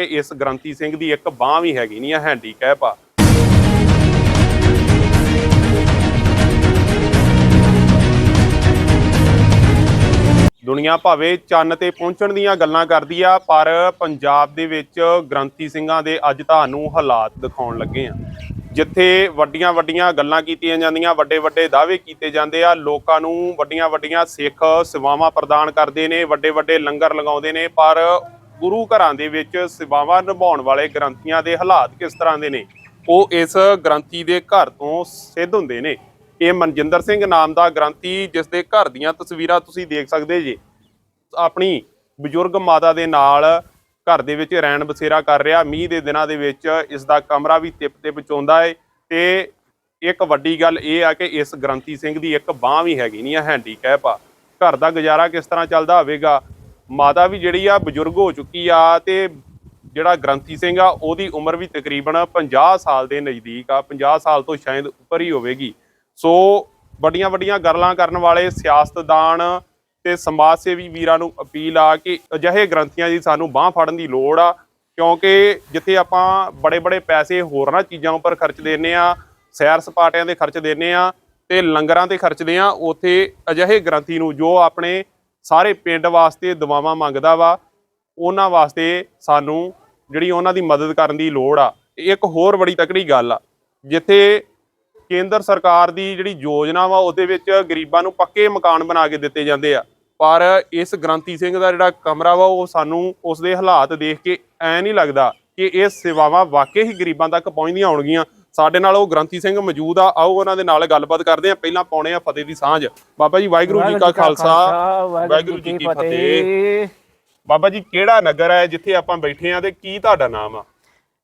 ਇਸ ਗ੍ਰੰਥੀ ਸਿੰਘ ਦੀ ਇੱਕ ਬਾਹ ਵੀ ਹੈਗੀ ਨਹੀਂ ਆ ਹੈਂਡੀਕੈਪ ਆ। ਦੁਨੀਆ ਭਾਵੇਂ ਚੰਨ ਤੇ ਪਹੁੰਚਣ ਦੀਆਂ ਗੱਲਾਂ ਕਰਦੀ ਆ, ਪਰ ਪੰਜਾਬ ਦੇ ਵਿੱਚ ਗ੍ਰੰਥੀ ਸਿੰਘਾਂ ਦੇ ਅੱਜ ਤੁਹਾਨੂੰ ਹਾਲਾਤ ਦਿਖਾਉਣ ਲੱਗੇ ਆ। ਜਿੱਥੇ ਵੱਡੀਆਂ ਵੱਡੀਆਂ ਗੱਲਾਂ ਕੀਤੀਆਂ ਜਾਂਦੀਆਂ, ਵੱਡੇ ਵੱਡੇ ਦਾਅਵੇ ਕੀਤੇ ਜਾਂਦੇ ਆ, ਲੋਕਾਂ ਨੂੰ ਵੱਡੀਆਂ ਵੱਡੀਆਂ ਸਿੱਖ ਸੇਵਾਵਾਂ ਪ੍ਰਦਾਨ ਕਰਦੇ ਨੇ, ਵੱਡੇ ਵੱਡੇ ਲੰਗਰ ਲਗਾਉਂਦੇ ਨੇ, ਪਰ ਗੁਰੂ ਘਰਾਂ ਦੇ ਵਿੱਚ ਸੇਵਾਵਾਂ ਨਿਭਾਉਣ ਵਾਲੇ ਗ੍ਰੰਥੀਆਂ ਦੇ ਹਾਲਾਤ ਕਿਸ ਤਰ੍ਹਾਂ ਦੇ ਨੇ? ਉਹ ਇਸ ਗ੍ਰੰਥੀ ਦੇ ਘਰ ਤੋਂ ਸਿੱਧ ਹੁੰਦੇ ਨੇ। ਇਹ ਮਨਜਿੰਦਰ ਸਿੰਘ ਨਾਮ ਦਾ ਗ੍ਰੰਥੀ, ਜਿਸ ਦੇ ਘਰ ਦੀਆਂ ਤਸਵੀਰਾਂ ਤੁਸੀਂ ਦੇਖ ਸਕਦੇ ਜੀ। ਆਪਣੀ ਬਜ਼ੁਰਗ ਮਾਤਾ ਦੇ ਨਾਲ ਘਰ ਦੇ ਵਿੱਚ ਰਹਿਣ ਬਸੇਰਾ ਕਰ ਰਿਹਾ। ਮੀਂਹ ਦੇ ਦਿਨਾਂ ਦੇ ਵਿੱਚ ਇਸ ਦਾ ਕਮਰਾ ਵੀ ਤਿਪ ਤਿਪ ਚੋਂਦਾ ਏ। ਤੇ ਇੱਕ ਵੱਡੀ ਗੱਲ ਇਹ ਆ ਕਿ ਇਸ ਗ੍ਰੰਥੀ ਸਿੰਘ ਦੀ ਇੱਕ ਬਾਹ ਵੀ ਹੈਗੀ ਨਹੀਂ ਆ ਹੈਂਡੀਕੈਪ ਆ। ਘਰ ਦਾ ਗੁਜ਼ਾਰਾ ਕਿਸ ਤਰ੍ਹਾਂ ਚੱਲਦਾ ਹੋਵੇਗਾ? ਮਾਤਾ ਵੀ ਜਿਹੜੀ ਆ ਬਜ਼ੁਰਗ ਹੋ ਚੁੱਕੀ ਆ ਤੇ ਜਿਹੜਾ ਗ੍ਰੰਥੀ ਸਿੰਘ ਆ, ਉਹਦੀ ਉਮਰ ਵੀ ਤਕਰੀਬਨ 50 ਸਾਲ ਦੇ ਨਜ਼ਦੀਕ ਆ 50 ਸਾਲ ਤੋਂ ਸ਼ਾਇਦ ਉੱਪਰ ਹੀ ਹੋਵੇਗੀ। ਸੋ ਵੱਡੀਆਂ ਵੱਡੀਆਂ ਗੱਲਾਂ ਕਰਨ ਵਾਲੇ ਸਿਆਸਤਦਾਨ ਤੇ ਸਮਾਜ ਸੇਵੀ ਵੀਰਾਂ ਨੂੰ ਅਪੀਲ ਆ ਕਿ ਅਜਿਹੇ ਗ੍ਰੰਥੀਆਂ ਦੀ ਸਾਨੂੰ ਬਾਹ ਫੜਨ ਦੀ ਲੋੜ ਆ, ਕਿਉਂਕਿ ਜਿੱਥੇ ਆਪਾਂ ਬੜੇ ਬੜੇ ਪੈਸੇ ਹੋਰਨਾਂ ਚੀਜ਼ਾਂ ਉੱਪਰ ਖਰਚ ਦਿੰਨੇ ਆ, ਸੈਰ ਸਪਾਟਿਆਂ ਦੇ ਖਰਚ ਦਿੰਨੇ ਆ ਤੇ ਲੰਗਰਾਂ ਤੇ ਖਰਚਦੇ ਆ, ਉਥੇ ਅਜਿਹੇ ਗ੍ਰੰਥੀ ਨੂੰ ਜੋ ਆਪਣੇ ਸਾਰੇ ਪਿੰਡ ਵਾਸਤੇ ਦੁਆਵਾਂ ਮੰਗਦਾ ਵਾ, ਉਹਨਾਂ ਵਾਸਤੇ ਸਾਨੂੰ ਜਿਹੜੀ ਉਹਨਾਂ ਦੀ ਮਦਦ ਕਰਨ ਦੀ ਲੋੜ ਆ। ਇੱਕ ਹੋਰ ਬੜੀ ਤਕੜੀ ਗੱਲ ਆ, ਜਿੱਥੇ ਕੇਂਦਰ ਸਰਕਾਰ ਦੀ ਜਿਹੜੀ ਯੋਜਨਾ ਵਾ, ਉਹਦੇ ਵਿੱਚ ਗਰੀਬਾਂ ਨੂੰ ਪੱਕੇ ਮਕਾਨ ਬਣਾ ਕੇ ਦਿੱਤੇ ਜਾਂਦੇ ਆ। ਪਰ ਇਸ ਗ੍ਰੰਥੀ ਸਿੰਘ ਦਾ ਜਿਹੜਾ ਕਮਰਾ ਵਾ, ਉਹ ਸਾਨੂੰ ਉਸ ਦੇ ਹਾਲਾਤ ਦੇਖ ਕੇ ਐ ਨਹੀਂ ਲੱਗਦਾ ਕਿ ਇਹ ਸੇਵਾਵਾਂ ਵਾਕਈ ਹੀ ਗਰੀਬਾਂ ਤੱਕ ਪਹੁੰਚਦੀਆਂ ਹੋਣਗੀਆਂ। ਸਾਡੇ ਨਾਲ ਉਹ ਗ੍ਰੰਥੀ ਸਿੰਘ ਮੌਜੂਦ ਆ ਆਓ ਉਹਨਾਂ ਦੇ ਨਾਲ ਗੱਲਬਾਤ ਕਰਦੇ ਆ ਪਹਿਲਾਂ ਪਾਉਣੇ ਆ ਫਤਿਹ ਦੀ ਸਾਂਝ। ਬਾਬਾ ਜੀ ਵਾਹਿਗੁਰੂ ਜੀ ਕਾ ਖਾਲਸਾ ਵਾਹਿਗੁਰੂ ਜੀ ਕੀ ਫਤਿਹ। ਬਾਬਾ ਜੀ ਕਿਹੜਾ ਨਗਰ ਹੈ ਜਿੱਥੇ ਆਪਾਂ ਬੈਠੇ ਆ ਤੇ ਕੀ ਤੁਹਾਡਾ ਨਾਮ ਆ?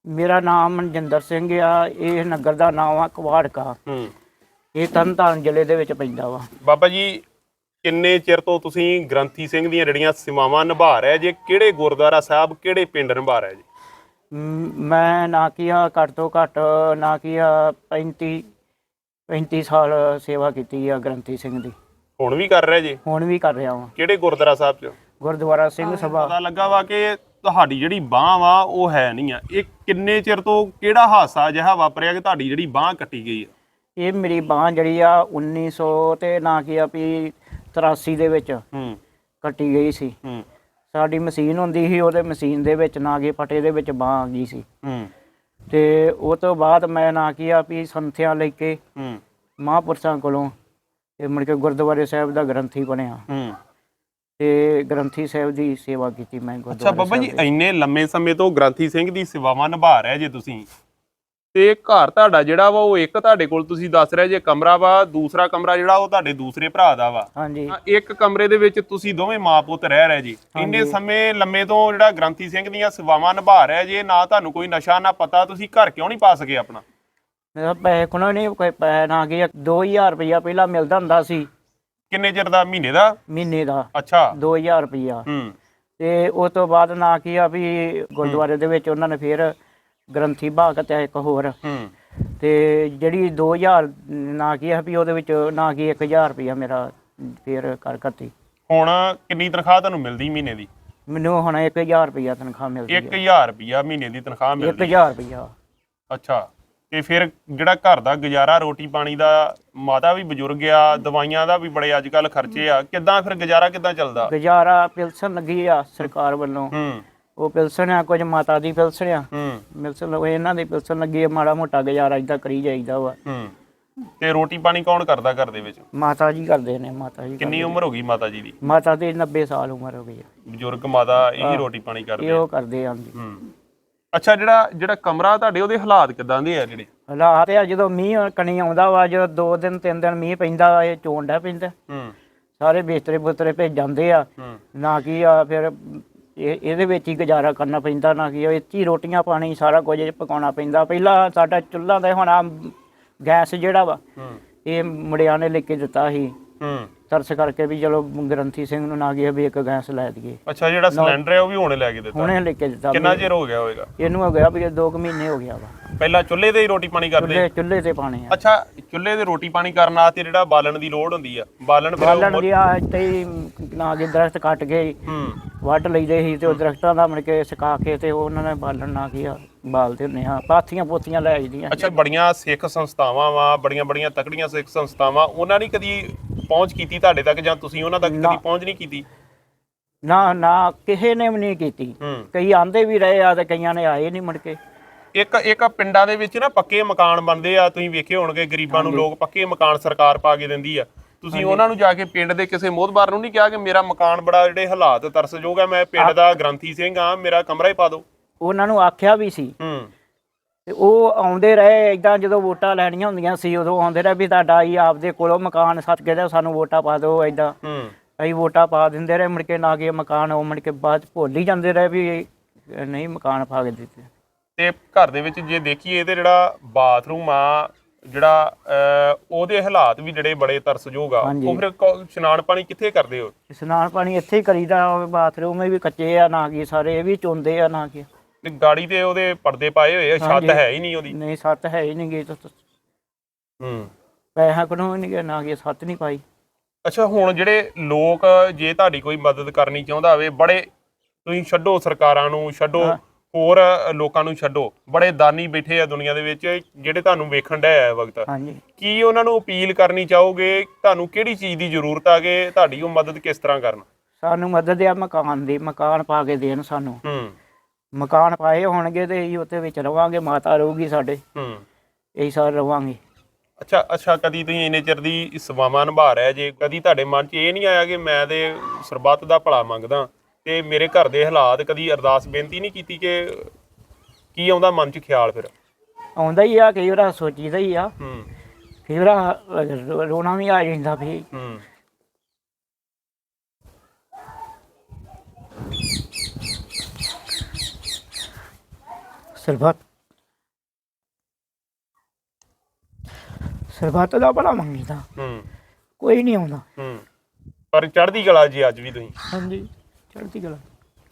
ਮੇਰਾ ਨਾਮ ਮਨਜਿੰਦਰ ਸਿੰਘ ਆ ਇਹ ਨਗਰ ਦਾ ਨਾਮ ਆ ਕਵਾੜਕਾ। ਹੂੰ। ਇਹ ਤਰਨਤਾਰਨ ਜ਼ਿਲ੍ਹੇ ਦੇ ਵਿੱਚ ਪੈਂਦਾ ਵਾ। ਬਾਬਾ ਜੀ ਕਿੰਨੇ ਚਿਰ ਤੋਂ ਤੁਸੀਂ ਗ੍ਰੰਥੀ ਸਿੰਘ ਦੀਆਂ ਜਿਹੜੀਆਂ ਸੇਵਾਵਾਂ ਨਿਭਾ ਰਹੇ ਜੇ? ਕਿਹੜੇ ਗੁਰਦੁਆਰਾ ਸਾਹਿਬ ਕਿਹੜੇ ਪਿੰਡ ਨਿਭਾ ਰਹੇ ਜੀ? ਮ- ਨਾ ਕੀਆ ਘੱਟ ਤੋਂ ਘੱਟ ਨਾ ਕੀਆ 35 35 ਸਾਲ ਸੇਵਾ ਕੀਤੀ ਆ ਗ੍ਰੰਥੀ ਸਿੰਘ ਦੀ। ਹੁਣ ਵੀ ਕਰ ਰਹੇ ਜੀ? ਹੁਣ ਵੀ ਕਰ ਰਿਹਾ ਵਾਂ। ਕਿਹੜੇ ਗੁਰਦੁਆਰਾ ਸਾਹਿਬ 'ਚ? ਗੁਰਦੁਆਰਾ ਸਿੰਘ ਸਭਾ। ਪਤਾ ਲੱਗਾ ਵਾ ਕਿ ਤੁਹਾਡੀ ਜਿਹੜੀ ਬਾਹ ਵਾ ਉਹ ਹੈ ਨਹੀਂ ਆ। ਇਹ ਕਿੰਨੇ ਚਿਰ ਤੋਂ ਕਿਹੜਾ ਹਾਦਸਾ ਅਜਿਹਾ ਵਾਪਰਿਆ ਕਿ ਤੁਹਾਡੀ ਜਿਹੜੀ ਬਾਹ ਕੱਟੀ ਗਈ ਆ? ਇਹ ਮੇਰੀ ਬਾਹ ਜਿਹੜੀ ਆ 1900 ਤੇ ਨਾ ਕੀਆ ਵੀ 83 ਦੇ ਵਿੱਚ ਹੂੰ। ਕੱਟੀ ਗਈ ਸੀ। ਹੂੰ। ਸਾਡੀ ਮਸ਼ੀਨ ਹੁੰਦੀ ਸੀ ਉਹਦੇ ਮਸ਼ੀਨ ਦੇ ਵਿੱਚ ਨਾਗੇ ਫਟੇ ਦੇ ਵਿੱਚ ਬਾਹ ਆ ਗਈ ਸੀ। ਹੂੰ। ਤੇ ਉਹ ਤੋਂ ਬਾਅਦ ਮੈਂ ਨਾ ਕੀਆ ਵੀ ਸੰਥਿਆਂ ਲੈ ਕੇ ਹੂੰ। ਮਹਾਂਪੁਰਸ਼ਾਂ ਕੋਲੋਂ ਤੇ ਮੁੜ ਕੇ ਗੁਰਦੁਆਰੇ ਸਾਹਿਬ ਦਾ ਗ੍ਰੰਥੀ ਬਣਿਆ। ਹੂੰ। ਤੇ ਗ੍ਰੰਥੀ ਸਾਹਿਬ ਦੀ ਸੇਵਾ ਕੀਤੀ ਮੈਂ ਅੱਛਾ ਗੁਰਦੁਆਰੇ ਬਾਬਾ ਜੀ ਸਾਹਿਬ ਦੇ। ਇੰਨੇ ਲੰਮੇ ਸਮੇਂ ਤੋਂ ਗ੍ਰੰਥੀ ਸਿੰਘ ਦੀ ਸੇਵਾਵਾਂ ਨਿਭਾ ਰਹੇ ਜੇ ਤੁਸੀਂ। ਤੇ ਘਰ ਤੁਹਾਡਾ ਜਿਹੜਾ ਵਾ ਉਹ ਇੱਕ ਤੁਹਾਡੇ ਕੋਲ ਤੁਸੀਂ ਦੱਸ ਰਹੇ ਜੇ ਕਮਰਾ ਵਾ ਦੂਸਰਾ ਕਮਰਾ ਜਿਹੜਾ ਉਹ ਤੁਹਾਡੇ ਦੂਸਰੇ ਭਰਾ ਦਾ ਵਾ। ਹਾਂਜੀ। ਤਾਂ ਇੱਕ ਕਮਰੇ ਦੇ ਵਿੱਚ ਤੁਸੀਂ ਦੋਵੇਂ ਮਾਂ ਪੁੱਤ ਰਹਿ ਰਹੇ ਜੀ। ਇੰਨੇ ਸਮੇਂ ਲੰਮੇ ਤੋਂ ਜਿਹੜਾ ਗ੍ਰੰਥੀ ਸਿੰਘ ਦੀਆਂ ਸੇਵਾਵਾਂ ਨਿਭਾ ਰਿਹਾ ਜੇ ਨਾ ਤੁਹਾਨੂੰ ਕੋਈ ਨਸ਼ਾ ਨਾ ਪਤਾ ਤੁਸੀਂ ਘਰ ਕਿਉਂ ਨਹੀਂ ਪਾ ਸਕੇ ਆਪਣਾ? ਮੇਰਾ ਪੈਸੇ ਕੋਲੋਂ ਨਹੀਂ ਕੋਈ ਪੈਸਾ ਨਾ ਗਿਆ 2000 ਰੁਪਇਆ ਪਹਿਲਾਂ ਮਿਲਦਾ ਹੁੰਦਾ ਸੀ। ਕਿੰਨੇ ਚਿਰ ਦਾ? ਮਹੀਨੇ ਦਾ? ਮਹੀਨੇ ਦਾ। ਅੱਛਾ। 2000 ਰੁਪਇਆ ਹੂੰ। ਤੇ ਉਸ ਤੋਂ ਬਾਅਦ ਨਾ ਕੀ ਆ ਵੀ ਗੁਰਦੁਆਰੇ ਦੇ ਵਿੱਚ ਉਹਨਾਂ ਨੇ ਫਿਰ ਗ੍ਰੰਥੀ ਭਾਗਤ ਹੈ ਇੱਕ ਹੋਰ। ਹੂੰ। ਤੇ ਜਿਹੜੀ 2000 ਨਾ ਕੀ ਆ ਵੀ ਉਹਦੇ ਵਿੱਚ ਨਾ ਕੀ 1000 ਰੁਪਇਆ ਮੇਰਾ ਫਿਰ ਕਰ ਕਰਤੀ ਹੁਣ ਕਿੰਨੀ ਤਨਖਾਹ ਤੁਹਾਨੂੰ ਮਿਲਦੀ ਮਹੀਨੇ ਦੀ? ਮੈਨੂੰ ਹੁਣ 1000 ਰੁਪਇਆ ਤਨਖਾਹ ਮਿਲਦੀ ਹੈ। 1000 ਰੁਪਿਆ ਮਹੀਨੇ ਦੀ ਤਨਖਾਹ ਮਿਲਦੀ 1000 ਰੁਪਇਆ। ਅੱਛਾ। ਤੇ ਫਿਰ ਜਿਹੜਾ ਘਰ ਦਾ ਗੁਜ਼ਾਰਾ ਰੋਟੀ ਪਾਣੀ ਦਾ ਮਾਤਾ ਵੀ ਬਜ਼ੁਰਗ ਆ ਦਵਾਈਆਂ ਦਾ ਵੀ ਬੜੇ ਅੱਜ ਕੱਲ ਖਰਚੇ ਆ। ਕਿੱਦਾਂ ਫਿਰ ਗੁਜ਼ਾਰਾ ਕਿੱਦਾਂ ਚੱਲਦਾ? ਗੁਜ਼ਾਰਾ ਪਿਲਸਨ ਲੱਗੀ ਆ ਸਰਕਾਰ ਵੱਲੋਂ। ਹੂੰ। ਉਹ ਪਿਲਸਨ ਆ ਕੁਝ ਮਾਤਾ ਦੀ ਪਿਲਸਨ ਆ ਹੂੰ। ਮਿਲਸਨ ਉਹ ਇਹਨਾਂ ਦੀ ਪਿਲਸਨ ਲੱਗੀ ਆ ਮਾੜਾ ਮੋਟਾ ਗੁਜ਼ਾਰਾ ਇਦਾਂ ਕਰੀ ਜਾਈਦਾ ਵਾ। ਹੂੰ। ਤੇ ਰੋਟੀ ਪਾਣੀ ਕੌਣ ਕਰਦਾ ਘਰ ਦੇ ਵਿੱਚ? ਮਾਤਾ ਜੀ ਕਰਦੇ ਨੇ ਮਾਤਾ ਜੀ ਕਿੰਨੀ ਉਮਰ ਹੋ ਗਈ ਮਾਤਾ ਜੀ ਦੀ? ਮਾਤਾ ਦੀ 90 ਸਾਲ ਉਮਰ ਹੋ ਗਈ ਆ ਬਜ਼ੁਰਗ ਮਾਤਾ ਇਹੀ ਰੋਟੀ ਪਾਣੀ ਕਰਦੇ ਇਹ ਆ। ਕਰਦੇ ਆਂ ਜੀ ਹੂੰ। ਅੱਛਾ ਜਿਹੜਾ ਜਿਹੜਾ ਕਮਰਾ ਤੁਹਾਡੇ ਉਹਦੇ ਹਾਲਾਤ ਕਿਦਾਂ ਦੇ ਆ ਜਿਹੜੇ? ਹਾਲਾਤ ਆ ਜਦੋਂ ਮੀਂਹ ਕਣੀ ਆਉਂਦਾ ਵਾ ਜਦੋਂ ਦੋ ਦਿਨ ਤਿੰਨ ਦਿਨ ਮੀਂਹ ਪੈਂਦਾ ਇਹ ਚੋਣ ਡੈ ਪੈਂਦਾ। ਹੂੰ। ਸਾਰੇ ਬਿਸਤਰੇ ਬੁਸਤਰੇ ਭੇਜ ਜਾਂਦੇ ਆ। ਨਾ ਕੀ ਆ ਫਿਰ ਇਹ ਇਹਦੇ ਵਿੱਚ ਹੀ ਗੁਜ਼ਾਰਾ ਕਰਨਾ ਪੈਂਦਾ ਨਾ ਕੀ ਇਹ 'ਚ ਹੀ ਰੋਟੀਆਂ ਪਾਣੀ ਸਾਰਾ ਕੁਝ ਪਕਾਉਣਾ ਪੈਂਦਾ। ਪਹਿਲਾਂ ਸਾਡਾ ਚੁੱਲ੍ਹਾ ਦਾ ਹੁਣ ਗੈਸ ਜਿਹੜਾ ਵਾ ਇਹ ਮੁੰਡਿਆਂ ਨੇ ਲੈ ਕੇ ਦਿੱਤਾ ਸੀ। ਹੂੰ। ਤਰਸ ਕਰਕੇ ਵੀ ਚਲੋ ਗ੍ਰੰਥੀ ਸਿੰਘ ਨੂੰ ਨਾ ਗਿਆ ਵੀ ਇੱਕ ਗੈਸ ਲੈ ਦਈਏ। ਅੱਛਾ ਜਿਹੜਾ ਸਿਲੰਡਰ ਹੈ ਉਹ ਵੀ ਹੁਣੇ ਲੈ ਕੇ ਦਿੱਤਾ। ਹੁਣੇ ਲੈ ਕੇ ਦਿੱਤਾ ਕਿੰਨਾ ਚਿਰ ਹੋ ਗਿਆ ਹੋਵੇਗਾ ਇਹਨੂੰ ਹੋ ਗਿਆ ਵੀ 2 ਮਹੀਨੇ ਹੋ ਗਿਆ ਵਾ। ਪਹਿਲਾਂ ਚੁੱਲ੍ਹੇ ਤੇ ਹੀ ਰੋਟੀ ਪਾਣੀ ਕਰਦੇ? ਚੁੱਲ੍ਹੇ ਚੁੱਲ੍ਹੇ ਤੇ ਪਾਣੇ ਆ। ਅੱਛਾ ਚੁੱਲ੍ਹੇ ਤੇ ਰੋਟੀ ਪਾਣੀ ਕਰਨ ਵਾਸਤੇ ਜਿਹੜਾ ਬਾਲਣ ਦੀ ਲੋੜ ਹੁੰਦੀ ਆ। ਬਾਲਣ ਫਿਰ ਬਾਲਣ ਦੀ ਆ ਇੱਥੇ ਹੀ ਨਾ ਕੇ ਦਰਖਤ ਕੱਟ ਕੇ ਹੂੰ। ਵੱਢ ਲਈਦੇ ਸੀ ਤੇ ਉਹ ਦਰਖਤਾਂ ਦਾ ਮੁੜ ਕੇ ਸੁਕਾ ਕੇ ਤੇ ਉਹਨਾਂ ਨੇ ਬਾਲਣ ਨਾ ਕੀਆ ਬਾਲਦੇ ਹੁੰਦੇ ਆ। ਪਾਥੀਆਂ ਪੋਥੀਆਂ ਲੈ ਆਈਦੀਆਂ। ਅੱਛਾ ਬੜੀਆਂ ਸਿੱਖ ਸੰਸਥਾਵਾਂ ਵਾ ਬੜੀਆਂ ਬੜੀਆਂ ਤਕੜੀਆਂ ਸਿੱਖ ਸੰਸਥਾਵਾਂ ਉਹਨਾਂ ਨੇ ਕਦੀ ਪਹੁੰਚ ਕੀਤੀ ਤੁਹਾਡੇ ਤੱਕ ਜਾਂ ਤੁਸੀਂ ਉਹਨਾਂ ਤੱਕ ਨਾ। ਕਦੀ ਪਹੁੰਚ ਨਹੀਂ ਕੀਤੀ? ਨਾ ਨਾ ਕਿਸੇ ਨੇ ਵੀ ਨਹੀਂ ਕੀਤੀ। ਹੂੰ। ਕਈ ਆਂਦੇ ਵੀ ਰਹੇ ਆ ਤੇ ਕਈਆਂ ਨੇ ਆਏ ਨਹੀਂ ਮੁੜ ਕੇ। ਇੱਕ ਇੱਕ ਪਿੰਡਾਂ ਦੇ ਵਿੱਚ ਨਾ ਪੱਕੇ ਮਕਾਨ ਬਣਦੇ ਆ ਤੁਸੀਂ ਵੇਖੇ ਹੋਣਗੇ ਗਰੀਬਾਂ ਨੂੰ ਲੋਕ ਪੱਕੇ ਮਕਾਨ ਸਰਕਾਰ ਪਾ ਕੇ ਦਿੰਦੀ ਆ। ਤੁਸੀਂ ਉਹਨਾਂ ਨੂੰ ਜਾ ਕੇ ਪਿੰਡ ਦੇ ਕਿਸੇ ਮੋਹਤਬਾਰ ਨੂੰ ਨਹੀਂ ਕਿਹਾ ਕਿ ਮੇਰਾ ਮਕਾਨ ਬੜਾ ਜਿਹੜੇ ਹਾਲਾਤ ਤਰਸਯੋਗ ਆ ਮੈਂ ਪਿੰਡ ਦਾ ਗ੍ਰੰਥੀ ਸਿੰਘ ਆ ਮੇਰਾ ਕਮਰਾ ਹੀ ਪਾ ਦਿਓ। ਉਹਨਾਂ ਨੂੰ ਆਖਿਆ ਵੀ ਸੀ। ਹੂੰ। ਤੇ ਉਹ ਆਉਂਦੇ ਰਹੇ ਇਦਾਂ ਜਦੋਂ ਵੋਟਾਂ ਲੈਣੀਆਂ ਹੁੰਦੀਆਂ ਸੀ ਉਦੋਂ ਆਉਂਦੇ ਰਹੇ ਵੀ ਤੁਹਾਡਾ ਹੀ ਆਪਦੇ ਕੋਲੋਂ ਮਕਾਨ ਸੱਤ ਕੇ ਤੇ ਸਾਨੂੰ ਵੋਟਾਂ ਪਾ ਦਿਓ ਇਦਾਂ ਹੂੰ। ਅਸੀਂ ਵੋਟਾਂ ਪਾ ਦਿੰਦੇ ਰਹੇ ਮੁੜ ਕੇ ਨਾ ਕਿ ਮਕਾਨ ਉਹ ਮੁੜ ਕੇ ਬਾਅਦ ਭੁੱਲ ਹੀ ਜਾਂਦੇ ਰਹੇ ਵੀ ਨਹੀਂ ਮਕਾਨ ਪਾ ਕੇ ਦਿੱਤੇ। ਤੇ ਘਰ ਦੇ ਵਿੱਚ ਜੇ ਦੇਖੀਏ ਤੇ ਜਿਹੜਾ ਬਾਥਰੂਮ ਆ ਜਿਹੜਾ ਉਹਦੇ ਹਾਲਾਤ ਵੀ ਜਿਹੜੇ ਬੜੇ ਤਰਸਯੋਗ ਆ। ਉਹ ਫਿਰ ਇਸ਼ਨਾਨ ਪਾਣੀ ਕਿੱਥੇ ਕਰਦੇ ਹੋ ਇਸ਼ਨਾਨ ਪਾਣੀ ਇੱਥੇ ਹੀ ਕਰੀਦਾ ਬਾਥਰੂਮ ਵੀ ਕੱਚੇ ਆ ਨਾ ਕਿ ਸਾਰੇ ਇਹ ਵੀ ਚੁੰਦੇ ਆ ਨਾ ਕਿ ਤੇ ਗਾੜੀ ਤੇ ਉਹਦੇ ਪਰਦੇ ਪਾਏ ਹੋਏ ਆ ਛੱਤ। ਹੈ ਹੀ ਨਹੀਂ ਉਹਦੀ ਨਹੀਂ ਸੱਤ ਹੈ ਹੀ ਨਹੀਂ ਗਈ ਤਾਂ ਹੂੰ ਪੈਸਾ ਕੋਲੋਂ ਨਹੀਂ ਗਿਆ ਨਾ ਕਿ ਸੱਤ ਨਹੀਂ ਪਾਈ ਅੱਛਾ ਹੁਣ ਜਿਹੜੇ ਲੋਕ ਜੇ ਤੁਹਾਡੀ ਕੋਈ ਮਦਦ ਕਰਨੀ ਚਾਹੁੰਦਾ ਹੋਵੇ ਬੜੇ ਤੁਸੀਂ ਛੱਡੋ ਸਰਕਾਰਾਂ ਨੂੰ ਛੱਡੋ। ਹੋਰ ਲੋਕਾਂ ਨੂੰ ਛੱਡੋ। ਬੜੇ ਦਾਨੀ ਬੈਠੇ ਆ ਦੁਨੀਆ ਦੇ ਵਿੱਚ ਜਿਹੜੇ ਤੁਹਾਨੂੰ ਵੇਖਣ ਡਿਆ ਹੈ ਵਕਤ। ਹਾਂਜੀ। ਕੀ ਉਹਨਾਂ ਨੂੰ ਅਪੀਲ ਕਰਨੀ ਚਾਹੋਗੇ? ਤੁਹਾਨੂੰ ਕਿਹੜੀ ਚੀਜ਼ ਦੀ ਜ਼ਰੂਰਤ ਆ ਕਿ ਤੁਹਾਡੀ ਉਹ ਮਦਦ ਕਿਸ ਤਰ੍ਹਾਂ ਕਰਨ? ਸਾਨੂੰ ਮਦਦ ਆ ਮਕਾਨ ਦੀ ਮਕਾਨ ਪਾ ਕੇ ਦੇਣ ਸਾਨੂੰ। ਹੂੰ। ਮਕਾਨ ਪਾਏ ਹੋਣਗੇ ਤੇ ਅਸੀਂ ਉੱਥੇ ਵਿੱਚ ਰਵਾਂਗੇ ਮਾਤਾ ਰਹੂਗੀ ਸਾਡੇ। ਹੂੰ। ਇਹੀ ਸਾਰੇ ਰਵਾਂਗੇ। ਅੱਛਾ ਅੱਛਾ ਕਦੀ ਤੁਸੀਂ ਇੰਨੇ ਚਿਰ ਦੀ ਸੇਵਾਵਾਂ ਨਿਭਾ ਰਹੇ ਜੇ? ਕਦੀ ਤੁਹਾਡੇ ਮਨ 'ਚ ਇਹ ਨਹੀਂ ਆਇਆ ਕਿ ਮੈਂ ਤੇ ਸਰਬੱਤ ਦਾ ਭਲਾ ਮੰਗਦਾ। ਤੇ ਮੇਰੇ ਘਰ ਦੇ ਹਾਲਾਤ ਕਦੀ ਅਰਦਾਸ ਬੇਨਤੀ ਨਹੀਂ ਕੀਤੀ ਕਿ ਕੀ ਆਉਂਦਾ ਮਨ 'ਚ ਖਿਆਲ ਫਿਰ? ਆਉਂਦਾ ਹੀ ਆ ਕਈ ਵਾਰ ਸੋਚੀਦਾ ਹੀ ਆ। ਹੂੰ। ਕਈ ਵਾਰ ਰੋ- ਰੋਣਾ ਵੀ ਆ ਜਾਂਦਾ ਵੀ। ਹੂੰ। ਸਰਬੱਤ। ਸਰਬੱਤ ਦਾ ਬੜਾ ਮੰਗੀਦਾ। ਹੂੰ। ਕੋਈ ਨਹੀਂ ਆਉਂਦਾ। ਹੂੰ। ਪਰ ਚੜ੍ਹਦੀ ਕਲਾ ਜੀ ਅੱਜ ਵੀ ਤੁਸੀਂ। ਹਾਂਜੀ। ਚੜ੍ਹਦੀ ਕਲਾ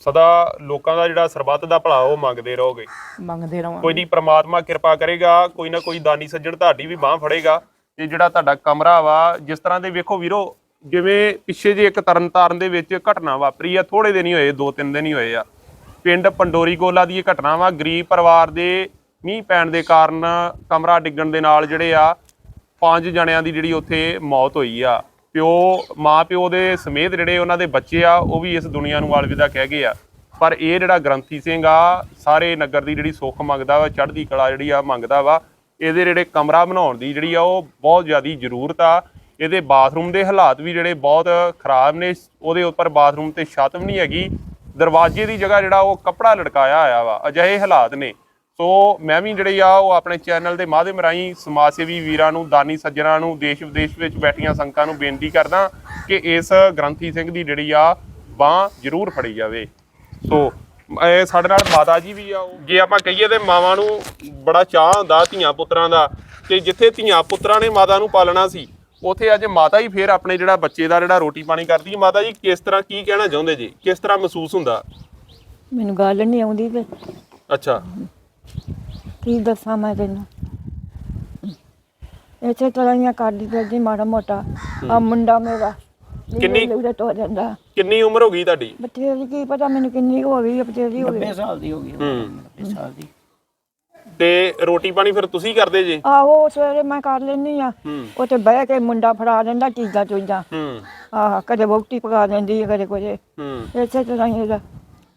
ਸਦਾ ਲੋਕਾਂ ਦਾ ਜਿਹੜਾ ਸਰਬੱਤ ਦਾ ਭਲਾ ਉਹ ਮੰਗਦੇ ਰਹੋਗੇ। ਮੰਗਦੇ ਕੋਈ ਰਵਾਂਗੇ ਨਹੀਂ ਪ੍ਰਮਾਤਮਾ ਕਿਰਪਾ ਕਰੇਗਾ ਕੋਈ ਨਾ ਕੋਈ ਦਾਨੀ ਸੱਜਣ ਤੁਹਾਡੀ ਵੀ ਬਾਹ ਫੜੇਗਾ। ਤੇ ਜਿਹੜਾ ਤੁਹਾਡਾ ਕਮਰਾ ਵਾ ਜਿਸ ਤਰ੍ਹਾਂ ਦੇ ਵੇਖੋ ਵੀਰੋ ਜਿਵੇਂ ਪਿੱਛੇ ਜੇ ਇੱਕ ਤਰਨਤਾਰਨ ਦੇ ਵਿੱਚ ਘਟਨਾ ਵਾਪਰੀ ਆ ਥੋੜੇ ਦਿਨ ਹੀ ਹੋਏ ਦੋ ਤਿੰਨ ਦਿਨ ਹੀ ਹੋਏ ਆ। ਪਿੰਡ ਪੰਡੋਰੀ ਗੋਲਾ ਦੀ ਇਹ ਘਟਨਾ ਵਾ ਗਰੀਬ ਪਰਿਵਾਰ ਦੇ ਮੀਂਹ ਪੈਣ ਦੇ ਕਾਰਨ ਕਮਰਾ ਡਿੱਗਣ ਦੇ ਨਾਲ ਜਿਹੜੇ ਆ ਪੰਜ ਜਣਿਆਂ ਦੀ ਜਿਹੜੀ ਉੱਥੇ ਮੌਤ ਹੋਈ ਆ। ਪਿਓ ਮਾਂ ਪਿਓ ਦੇ ਸਮੇਤ ਜਿਹੜੇ ਉਹਨਾਂ ਦੇ ਬੱਚੇ ਆ, ਉਹ ਵੀ ਇਸ ਦੁਨੀਆ ਨੂੰ ਅਲਵਿਦਾ ਕਹਿ ਗਏ ਆ। ਪਰ ਇਹ ਜਿਹੜਾ ਗ੍ਰੰਥੀ ਸਿੰਘ ਆ, ਸਾਰੇ ਨਗਰ ਦੀ ਜਿਹੜੀ ਸੁੱਖ ਮੰਗਦਾ ਵਾ, ਚੜ੍ਹਦੀ ਕਲਾ ਜਿਹੜੀ ਆ ਮੰਗਦਾ ਵਾ, ਇਹਦੇ ਜਿਹੜੇ ਕਮਰਾ ਬਣਾਉਣ ਦੀ ਜਿਹੜੀ ਆ, ਉਹ ਬਹੁਤ ਜ਼ਿਆਦੀ ਜ਼ਰੂਰਤ ਆ। ਇਹਦੇ ਬਾਥਰੂਮ ਦੇ ਹਾਲਾਤ ਵੀ ਜਿਹੜੇ ਬਹੁਤ ਖਰਾਬ ਨੇ, ਉਹਦੇ ਉੱਪਰ ਬਾਥਰੂਮ ਤੇ ਛੱਤ ਵੀ ਨਹੀਂ ਹੈਗੀ। ਦਰਵਾਜ਼ੇ ਦੀ ਜਗ੍ਹਾ ਜਿਹੜਾ ਉਹ ਕੱਪੜਾ ਲਟਕਾਇਆ ਆਇਆ ਵਾ, ਅਜਿਹੇ ਹਾਲਾਤ ਨੇ। ਸੋ ਮੈਂ ਵੀ ਜਿਹੜੇ ਆ ਉਹ ਆਪਣੇ ਚੈਨਲ ਦੇ ਮਾਧਿਅਮ ਰਾਹੀਂ ਸਮਾਜ ਸੇਵੀ ਵੀਰਾਂ ਨੂੰ ਦਾਨੀ ਸੱਜਣਾ ਨੂੰ ਦੇਸ਼ ਵਿਦੇਸ਼ ਵਿੱਚ ਬੈਠੀਆਂ ਸੰਗਤਾਂ ਨੂੰ ਬੇਨਤੀ ਕਰਦਾ ਕਿ ਇਸ ਗ੍ਰੰਥੀ ਸਿੰਘ ਦੀ ਜਿਹੜੀ ਆ ਬਾਹ ਜ਼ਰੂਰ ਫੜੀ ਜਾਵੇ। ਸੋ ਇਹ ਸਾਡੇ ਨਾਲ ਮਾਤਾ ਜੀ ਵੀ ਆ ਉਹ ਜੇ ਆਪਾਂ ਕਹੀਏ ਤੇ ਮਾਵਾਂ ਨੂੰ ਬੜਾ ਚਾਹ ਹੁੰਦਾ ਧੀਆਂ ਪੁੱਤਰਾਂ ਦਾ ਤੇ ਜਿੱਥੇ ਧੀਆਂ ਪੁੱਤਰਾਂ ਨੇ ਮਾਤਾ ਨੂੰ ਪਾਲਣਾ ਸੀ ਉਥੇ ਅੱਜ ਮਾਤਾ ਹੀ ਫੇਰ ਆਪਣੇ ਜਿਹੜਾ ਬੱਚੇ ਦਾ ਜਿਹੜਾ ਰੋਟੀ ਪਾਣੀ ਕਰਦੀ ਹੈ। ਮਾਤਾ ਜੀ ਕਿਸ ਤਰ੍ਹਾਂ ਕੀ ਕਹਿਣਾ ਚਾਹੁੰਦੇ ਜੀ? ਕਿਸ ਤਰ੍ਹਾਂ ਮਹਿਸੂਸ ਹੁੰਦਾ? ਮੈਨੂੰ ਗੱਲ ਨਹੀਂ ਆਉਂਦੀ ਅੱਛਾ। ਕੀ ਦੱਸਾਂ ਮੈਂ ਤੈਨੂੰ? ਇਸੇ ਤਰ੍ਹਾਂ ਹੀ ਆ ਕਰਦੀ ਫਿਰਦੀ ਮਾੜਾ ਮੋਟਾ। ਆ ਮੁੰਡਾ ਮੇਰਾ। ਕਿੰਨੀ- ਉਹਦੇ ਤੋਂ ਜਾਂਦਾ। ਕਿੰਨੀ ਉਮਰ ਹੋ ਗਈ ਤੁਹਾਡੀ? ਬਥੇਰੀ ਕੀ ਪਤਾ ਮੈਨੂੰ ਕਿੰਨੀ ਹੋ ਗਈ ਬਥੇਰੀ ਹੋ 90 ਗਈ ਸਾਲ ਦੀ ਹੋ ਗਈ ਹੂੰ। 90 ਸਾਲ ਦੀ। ਤੇ ਰੋਟੀ ਪਾਣੀ ਫਿਰ ਤੁਸੀਂ ਕਰਦੇ ਜੇ? ਆਹੋ ਸਵੇਰੇ ਮੈਂ ਕਰ ਲੈਨੀ ਆ। ਉੱਥੇ ਬਹਿ ਕੇ ਮੁੰਡਾ ਫੜਾ ਦਿੰਦਾ ਚੀਜ਼ਾਂ ਚੂਜ਼ਾਂ। ਹੂੰ। ਆਹ ਕਦੇ ਵੋਟੀ ਪਕਾ ਦਿੰਦੀ ਕਦੇ ਕੁਝ ਹੂੰ। ਇਸੇ ਤਰ੍ਹਾਂ ਹੀ ਇਹਦਾ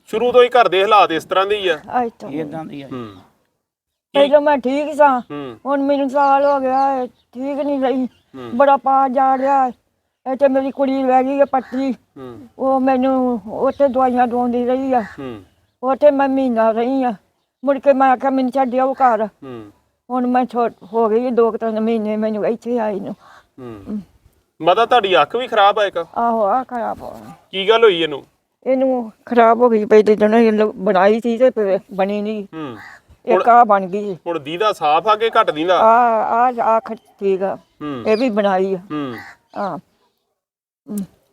ਸ਼ੁਰੂ ਤੋਂ ਹੀ ਘਰ ਦੇ ਹਾਲਾਤ ਇਸ ਤਰ੍ਹਾਂ ਦੇ ਹੀ ਆ। ਇਦਾਂ ਦੀ ਆ। ਹੂੰ। ਪਹਿਲਾਂ ਮੈਂ ਠੀਕ ਸਾਂ ਹੂੰ। ਹੁਣ ਮੈਨੂੰ ਸਾਲ ਹੋ ਗਿਆ ਹੈ, ਠੀਕ ਨਹੀਂ ਰਹੀ। ਬੜਾ ਪਾ ਜਾ ਰਿਹਾ ਹੈ। ਤੇ ਮੇਰੀ ਕੁੜੀ ਰਹਿ ਗਈ ਹੈ ਪੱਟੀ ਹੂੰ। ਉਹ ਮੈਨੂੰ ਉੱਥੇ ਦਵਾਈਆਂ ਦਵਾਉਂਦੀ ਰਹੀ ਆ ਹੂੰ। ਉੱਥੇ ਮੈਂ ਮਹੀਨਾ ਰਹੀ ਆ ਮੁੜ ਕੇ ਮੈਂ ਆਖਿਆ ਮੈਨੂੰ ਛੱਡਿਓ ਘਰ। ਹੂੰ। ਹੁਣ ਮੈਂ ਛੋ- ਹੋ ਗਈ ਦੋ ਕੁ ਤਿੰਨ ਮਹੀਨੇ ਮੈਨੂੰ ਇੱਥੇ ਆਈ ਨੂੰ। ਹੂੰ। ਮਾਤਾ ਤੁਹਾਡੀ ਅੱਖ ਵੀ ਖਰਾਬ ਆ ਇੱਕ? ਆਹੋ ਆ ਖਰਾਬ ਹੋ ਗਈ। ਕੀ ਗੱਲ ਹੋਈ ਇਹਨੂੰ? ਇਹਨੂੰ ਖਰਾਬ ਹੋ ਗਈ ਪਹਿਲੇ ਦਿਨ ਇਹ ਲੋ- ਬਣਾਈ ਸੀ ਤੇ ਫਿਰ ਬਣੀ ਨਹੀਂ। ਹੂੰ। ਇੱਕ ਆ ਬਣ ਗਈ। ਹੁਣ ਦੀਦਾ ਸਾਫ਼ ਆ ਕੇ ਘਟ ਦੀਦਾ? ਆ ਆ ਆ ਠੀਕ ਆ। ਹੂੰ। ਇਹ ਵੀ ਬਣਾਈ ਆ। ਹੂੰ। ਹਾਂ।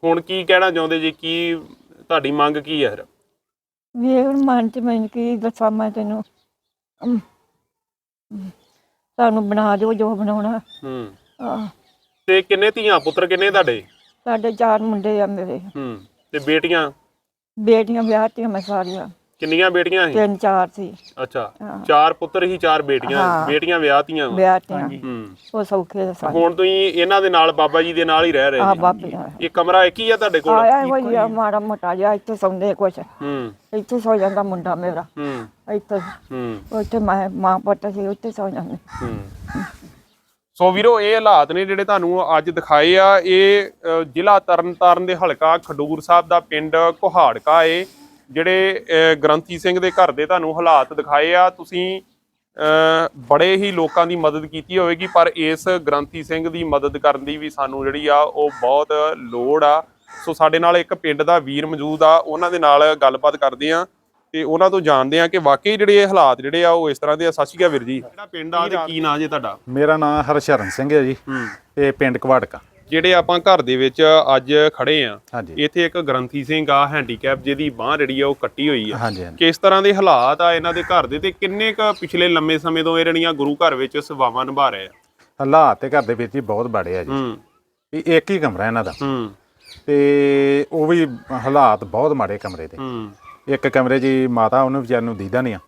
ਹੁਣ ਕੀ ਕਹਿਣਾ ਚਾਹੁੰਦੇ ਜੀ? ਕੀ ਤੁਹਾਡੀ ਮੰਗ ਕੀ ਹੈ ਫਿਰ? ਵੇਖ ਹੁਣ ਮਨ ਚ ਮੈਨੂੰ ਕੀ ਦੱਸਾਂ ਮੈਂ ਤੈਨੂੰ? ਅਮ, ਅਮ, ਸਾਨੂੰ ਬਣਾ ਦਿਓ ਜੋ ਬਣਾਉਣਾ। ਹੂੰ। ਆਹ, ਤੇ ਕਿੰਨੇ ਧੀਆਂ? ਪੁੱਤਰ ਕਿੰਨੇ ਤੁਹਾਡੇ? ਸਾਡੇ ਚਾਰ ਮੁੰਡੇ ਆ ਮੇਰੇ। ਹੂੰ। ਤੇ ਬੇਟੀਆਂ? ਬੇਟੀਆਂ ਵਿਆਹਤੀਆਂ ਮੈਂ ਸਾਰੀਆਂ। ਕਿੰਨੀਆਂ ਬੇਟੀਆਂ ਸੀ? ਤਿੰਨ ਚਾਰ ਸੀ। ਅੱਛਾ। ਚਾਰ ਪੁੱਤਰ ਹੀ ਚਾਰ ਬੇਟੀਆਂ ਹਾਂ। ਬੇਟੀਆਂ ਵਿਆਹਤੀਆਂ ਵਾਂ। ਵਿਆਹਤੀਆਂ ਹੂੰ। ਉਹ ਸੌਖੇ ਦੇ ਸਾਰੇ। ਹੁਣ ਤੁਸੀਂ ਇਹਨਾਂ ਦੇ ਨਾਲ ਬਾਬਾ ਜੀ ਦੇ ਨਾਲ ਹੀ ਰਹਿ ਰਹੇ ਆ ਜੀ। ਬਾਬੀਆਂ ਇਹ ਕਮਰਾ ਇੱਕ ਹੀ ਆ ਤੁਹਾਡੇ ਕੋਲ? ਆਇਆ ਹੋਈ ਆ ਮਾੜਾ ਮੋਟਾ ਜਿਹਾ ਇੱਥੇ ਸੌਂਦੇ ਕੁਛ। ਹੂੰ। ਇੱਥੇ ਸੌ ਜਾਂਦਾ ਮੁੰਡਾ ਮੇਰਾ। ਹੂੰ। ਇੱਥੇ। ਹੂੰ। ਉੱਥੇ ਮੈਂ ਮਾਂ ਪੁੱਤ ਸੀ ਉੱਥੇ ਸੌ ਜਾਂਦੇ। ਹੂੰ। ਸੋ ਵੀਰੋ ਇਹ ਹਾਲਾਤ ਨੇ ਜਿਹੜੇ ਤੁਹਾਨੂੰ ਅੱਜ ਦਿਖਾਏ ਆ। ਇਹ ਅ, ਜ਼ਿਲ੍ਹਾ ਤਰਨਤਾਰਨ ਦੇ ਹਲਕਾ ਖਡੂਰ ਸਾਹਿਬ ਦਾ ਪਿੰਡ ਕੁਹਾੜਕਾ ਏ। ਜਿਹੜੇ ਗ੍ਰੰਥੀ ਸਿੰਘ ਦੇ ਘਰ ਦੇ ਤੁਹਾਨੂੰ ਹਾਲਾਤ ਦਿਖਾਏ ਆ ਤੁਸੀਂ ਬੜੇ ਹੀ ਲੋਕਾਂ ਦੀ ਮਦਦ ਕੀਤੀ ਹੋਵੇਗੀ ਪਰ ਇਸ ਗ੍ਰੰਥੀ ਸਿੰਘ ਦੀ ਮਦਦ ਕਰਨ ਦੀ ਵੀ ਸਾਨੂੰ ਜਿਹੜੀ ਆ ਉਹ ਬਹੁਤ ਲੋੜ ਆ। ਸੋ ਸਾਡੇ ਨਾਲ ਇੱਕ ਪਿੰਡ ਦਾ ਵੀਰ ਮੌਜੂਦ ਆ ਉਹਨਾਂ ਦੇ ਨਾਲ ਗੱਲਬਾਤ ਕਰਦੇ ਆ ਤੇ ਉਹਨਾਂ ਤੋਂ ਜਾਣਦੇ ਆ ਕਿ ਵਾਕਈ ਜਿਹੜੇ ਇਹ ਹਾਲਾਤ ਜਿਹੜੇ ਆ ਉਹ ਇਸ ਤਰ੍ਹਾਂ ਦੇ ਆ। ਸਤਿ ਸ਼੍ਰੀ ਅਕਾਲ ਵੀਰ ਜੀ। ਜਿਹੜਾ ਪਿੰਡ ਆ ਤੇ ਕੀ ਨਾਂ ਜੇ ਤੁਹਾਡਾ? ਮੇਰਾ ਨਾਮ ਹਰਸ਼ਰਨ ਸਿੰਘ ਹੈ ਜੀ ਹੂੰ। ਤੇ ਪਿੰਡ ਕਵਾੜਕਾ। ਜਿਹੜੇ ਆਪਾਂ ਘਰ ਦੇ ਵਿੱਚ ਅੱਜ ਖੜੇ ਆ ਇੱਥੇ ਇੱਕ ਗ੍ਰੰਥੀ ਸਿੰਘ ਆ ਹੈਂਡੀਕੈਪ ਜਿਹਦੀ ਬਾਹ ਜਿਹੜੀ ਆ ਉਹ ਕੱਟੀ ਹੋਈ ਆ। ਕਿਸ ਤਰ੍ਹਾਂ ਦੇ ਹਾਲਾਤ ਆ ਇਹਨਾਂ ਦੇ ਘਰ ਦੇ ਤੇ ਕਿੰਨੇ ਕ ਪਿਛਲੇ ਲੰਮੇ ਸਮੇਂ ਤੋਂ ਇਹ ਜਿਹੜੀਆਂ ਗੁਰੂ ਘਰ ਵਿੱਚ ਸੇਵਾਵਾਂ ਨਿਭਾ ਰਹੇ ਆ? ਹਾਲਾਤ ਤੇ ਘਰ ਦੇ ਵਿੱਚ ਹੀ ਬਹੁਤ ਬੜੇ ਆ ਜੀ। ਇਹ ਇੱਕ ਹੀ ਕਮਰਾ ਇਹਨਾਂ ਦਾ। ਤੇ ਉਹ ਵੀ ਹਾਲਾਤ ਬਹੁਤ ਮਾੜੇ ਕਮਰੇ ਦੇ। ਇੱਕ ਕਮਰੇ 'ਚ ਹੀ ਮਾਤਾ ਉਹਨੂੰ ਵਿਚਾਰ ਨੂੰ ਦੀਦਾ ਨਹੀਂ ਆ।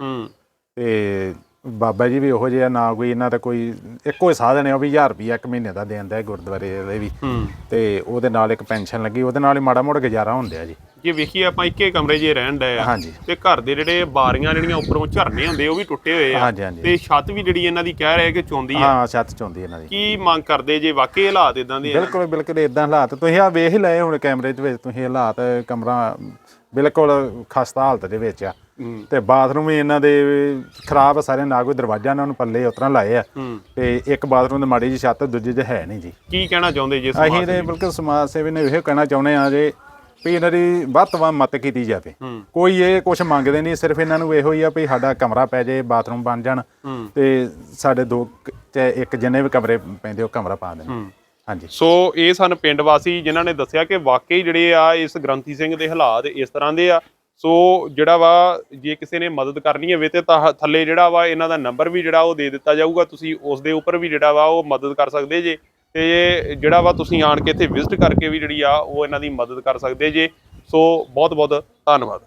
ਤੇ ਬਾਬਾ ਜੀ ਵੀ ਉਹੋ ਜਿਹਾ ਨਾ ਕੋਈ ਇਹਨਾਂ ਦਾ ਕੋਈ ਇੱਕੋ ਹੀ ਸਾਧਨ ਹੈ ਉਹ ਵੀ 1000 ਰੁਪਿਆ ਇੱਕ ਮਹੀਨੇ ਦਾ ਦੇਣ ਦਾ ਗੁਰਦੁਆਰੇ ਦੇ ਵੀ। ਹੂੰ। ਤੇ ਉਹਦੇ ਨਾਲ ਇੱਕ ਪੈਨਸ਼ਨ ਲੱਗੀ ਉਹਦੇ ਨਾਲ ਹੀ ਮਾੜਾ ਮੋੜਾ ਗੁਜ਼ਾਰਾ ਹੁੰਦਿਆ ਜੀ। ਜੇ ਵੇਖੀਏ ਆਪਾਂ ਇੱਕੇ ਕਮਰੇ 'ਚ ਹੀ ਰਹਿਣ ਡਏ ਆ ਹਾਂਜੀ। ਤੇ ਘਰ ਦੇ ਜਿਹੜੇ ਬਾਰੀਆਂ ਜਿਹੜੀਆਂ ਉੱਪਰੋਂ ਝਰਨੇ ਹੁੰਦੇ ਉਹ ਵੀ ਟੁੱਟੇ ਹੋਏ ਆ। ਹਾਂਜੀ ਹਾਂਜੀ। ਤੇ ਛੱਤ ਵੀ ਜਿਹੜੀ ਇਹਨਾਂ ਦੀ ਕਹਿ ਰਹੇ ਕਿ ਚੌਂਦੀ ਆ। ਹਾਂ ਛੱਤ ਚੋਂਦੀ ਇਹਨਾਂ ਦੀ। ਕੀ ਮੰਗ ਕਰਦੇ ਜੇ? ਵਾਕਈ ਹਾਲਾਤ ਇਦਾਂ ਦੇ ਆ? ਬਿਲਕੁਲ ਬਿਲਕੁਲ ਇਦਾਂ ਹਾਲਾਤ। ਤੁਸੀਂ ਆ ਵੇਖ ਹੀ ਲਏ ਹੁਣ ਕੈਮਰੇ ਦੇ ਵਿੱਚ ਤੁਸੀਂ ਹਾਲਾਤ ਕਮਰਾ ਬਿਲਕੁਲ ਖਸਤਾ ਹਾਲਤ ਦੇ ਵਿੱਚ ਆ। ਹੂੰ ਤੇ ਬਾਥਰੂਮ ਵੀ ਇਹਨਾਂ ਦੇ ਖਰਾਬ ਆ ਸਾਰੇ ਨਾ ਕੋਈ ਦਰਵਾਜ਼ਾ ਇਹਨਾਂ ਨੂੰ ਪੱਲੇ ਉਤਰਾਂ ਲਾਏ ਆ। ਤੇ ਇੱਕ ਬਾਥਰੂਮ ਦੇ ਮਾੜੀ ਜੀ ਛੱਤ ਦੂਜੇ 'ਚ ਹੈ ਨਹੀਂ ਜੀ। ਕੀ ਕਹਿਣਾ ਚਾਹੁੰਦੇ ਜੇ ਅਸੀਂ ਸਮਾਜ ਤੇ ਬਿਲਕੁਲ ਸਮਾਜ ਸੇਵੀ ਨੇ ਇਹ ਕਹਿਣਾ ਚਾਹੁੰਦੇ ਆ ਜੇ ਵੀ ਇਹਨਾਂ ਦੀ ਵੱਧ ਤੋਂ ਵੱਧ ਮਦਦ ਕੀਤੀ ਜਾਵੇ। ਕੋਈ ਇਹ ਕੁਝ ਮੰਗਦੇ ਨਹੀਂ ਸਿਰਫ ਇਹਨਾਂ ਨੂੰ ਇਹੋ ਹੀ ਆ ਵੀ ਸਾਡਾ ਕਮਰਾ ਪੈ ਜਾਏ ਬਾਥਰੂਮ ਬਣ ਜਾਣ। ਤੇ ਸਾਡੇ ਦੋ ਚਾਹੇ ਇੱਕ ਜਿੰਨੇ ਵੀ ਕਮਰੇ ਪੈਂਦੇ ਉਹ ਕਮਰਾ ਪਾ ਦੇਣ। ਹਾਂਜੀ। ਸੋ ਇਹ ਸਨ ਪਿੰਡ ਵਾਸੀ ਜਿਨ੍ਹਾਂ ਨੇ ਦੱਸਿਆ ਕਿ ਵਾਕਈ ਜਿਹੜੇ ਆ ਇਸ ਗ੍ਰੰਥੀ ਸਿੰਘ ਦੇ ਹਾਲਾਤ ਇਸ ਤਰ੍ਹਾਂ ਦੇ ਆ। ਸੋ ਜਿਹੜਾ ਵਾ, ਜੇ ਕਿਸੇ ਨੇ ਮਦਦ ਕਰਨੀ ਹੋਵੇ ਤੇ ਤਾਂ ਥੱਲੇ ਜਿਹੜਾ ਵਾ, ਇਹਨਾਂ ਦਾ ਨੰਬਰ ਵੀ ਜਿਹੜਾ ਉਹ ਦੇ ਦਿੱਤਾ ਜਾਊਗਾ। ਤੁਸੀਂ ਉਸ ਦੇ ਉੱਪਰ ਵੀ ਜਿਹੜਾ ਵਾ, ਉਹ ਮਦਦ ਕਰ ਸਕਦੇ ਜੇ। ਤੇ ਜਿਹੜਾ ਵਾ, ਤੁਸੀਂ ਆਣ ਕੇ ਇੱਥੇ ਵਿਜ਼ਿਟ ਕਰਕੇ ਵੀ ਜਿਹੜੀ ਆ, ਉਹ ਇਹਨਾਂ ਦੀ ਮਦਦ ਕਰ ਸਕਦੇ ਜੇ। ਸੋ ਬਹੁਤ ਬਹੁਤ ਧੰਨਵਾਦ।